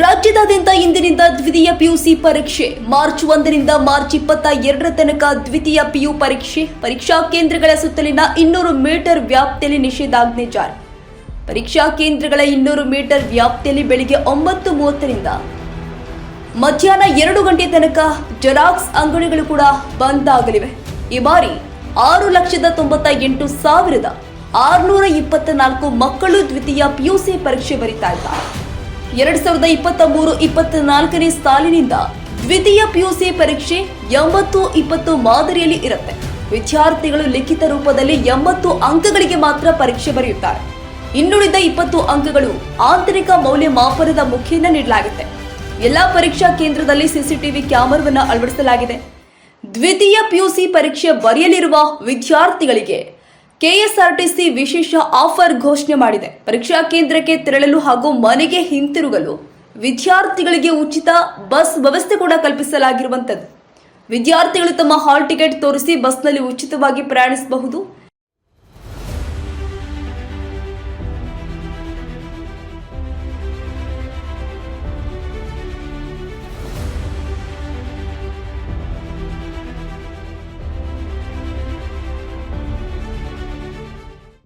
ರಾಜ್ಯದಾದ್ಯಂತ ಇಂದಿನಿಂದ ದ್ವಿತೀಯ ಪಿಯುಸಿ ಪರೀಕ್ಷೆ. ಮಾರ್ಚ್ ಒಂದರಿಂದ ಮಾರ್ಚ್ ಇಪ್ಪತ್ತ ಎರಡರ ತನಕ ದ್ವಿತೀಯ ಪಿಯು ಪರೀಕ್ಷೆ. ಪರೀಕ್ಷಾ ಕೇಂದ್ರಗಳ ಸುತ್ತಲಿನ ಇನ್ನೂರು ಮೀಟರ್ ವ್ಯಾಪ್ತಿಯಲ್ಲಿ ನಿಷೇಧಾಜ್ಞೆ ಜಾರಿ. ಪರೀಕ್ಷಾ ಕೇಂದ್ರಗಳ ಇನ್ನೂರು ಮೀಟರ್ ವ್ಯಾಪ್ತಿಯಲ್ಲಿ ಬೆಳಿಗ್ಗೆ ಒಂಬತ್ತು ಮೂವತ್ತರಿಂದ. ಮಧ್ಯಾಹ್ನ ಎರಡು ಗಂಟೆ ತನಕ ಜೆರಾಕ್ಸ್ ಅಂಗಡಿಗಳು ಕೂಡ ಬಂದ್ ಆಗಲಿವೆ. ಈ ಬಾರಿ ಆರು ಲಕ್ಷದ ತೊಂಬತ್ತ ಎಂಟು ಸಾವಿರದ ಆರುನೂರ ಇಪ್ಪತ್ತ ನಾಲ್ಕು ಮಕ್ಕಳು ದ್ವಿತೀಯ ಪಿಯುಸಿ ಪರೀಕ್ಷೆ ಬರೀತಾ ಇದ್ದಾರೆ. ಎರಡ್ ಸಾವಿರದ ಇಪ್ಪತ್ತ ಮೂರು ಇಪ್ಪತ್ತ ನಾಲ್ಕನೇ ಸಾಲಿನಿಂದ ದ್ವಿತೀಯ ಪಿಯುಸಿ ಪರೀಕ್ಷೆ ಎಂಬತ್ತು ಇಪ್ಪತ್ತು ಮಾದರಿಯಲ್ಲಿ ಇರುತ್ತೆ. ವಿದ್ಯಾರ್ಥಿಗಳು ಲಿಖಿತ ರೂಪದಲ್ಲಿ ಎಂಬತ್ತು ಅಂಕಗಳಿಗೆ ಮಾತ್ರ ಪರೀಕ್ಷೆ ಬರೆಯುತ್ತಾರೆ. ಇನ್ನುಳಿದ ಇಪ್ಪತ್ತು ಅಂಕಗಳು ಆಂತರಿಕ ಮೌಲ್ಯಮಾಪನದ ಮುಖೇನ ನೀಡಲಾಗುತ್ತೆ. ಎಲ್ಲಾ ಪರೀಕ್ಷಾ ಕೇಂದ್ರದಲ್ಲಿ ಸಿಸಿಟಿವಿ ಕ್ಯಾಮರಾವನ್ನು ಅಳವಡಿಸಲಾಗಿದೆ. ದ್ವಿತೀಯ ಪಿಯುಸಿ ಪರೀಕ್ಷೆ ಬರೆಯಲಿರುವ ವಿದ್ಯಾರ್ಥಿಗಳಿಗೆ ಕೆಎಸ್ಆರ್ಟಿಸಿ ವಿಶೇಷ ಆಫರ್ ಘೋಷಣೆ ಮಾಡಿದೆ. ಪರೀಕ್ಷಾ ಕೇಂದ್ರಕ್ಕೆ ತೆರಳಲು ಹಾಗೂ ಮನೆಗೆ ಹಿಂತಿರುಗಲು ವಿದ್ಯಾರ್ಥಿಗಳಿಗೆ ಉಚಿತ ಬಸ್ ವ್ಯವಸ್ಥೆ ಕೂಡ ಕಲ್ಪಿಸಲಾಗಿರುವಂಥದ್ದು. ವಿದ್ಯಾರ್ಥಿಗಳು ತಮ್ಮ ಹಾಲ್ ಟಿಕೆಟ್ ತೋರಿಸಿ ಬಸ್ನಲ್ಲಿ ಉಚಿತವಾಗಿ ಪ್ರಯಾಣಿಸಬಹುದು.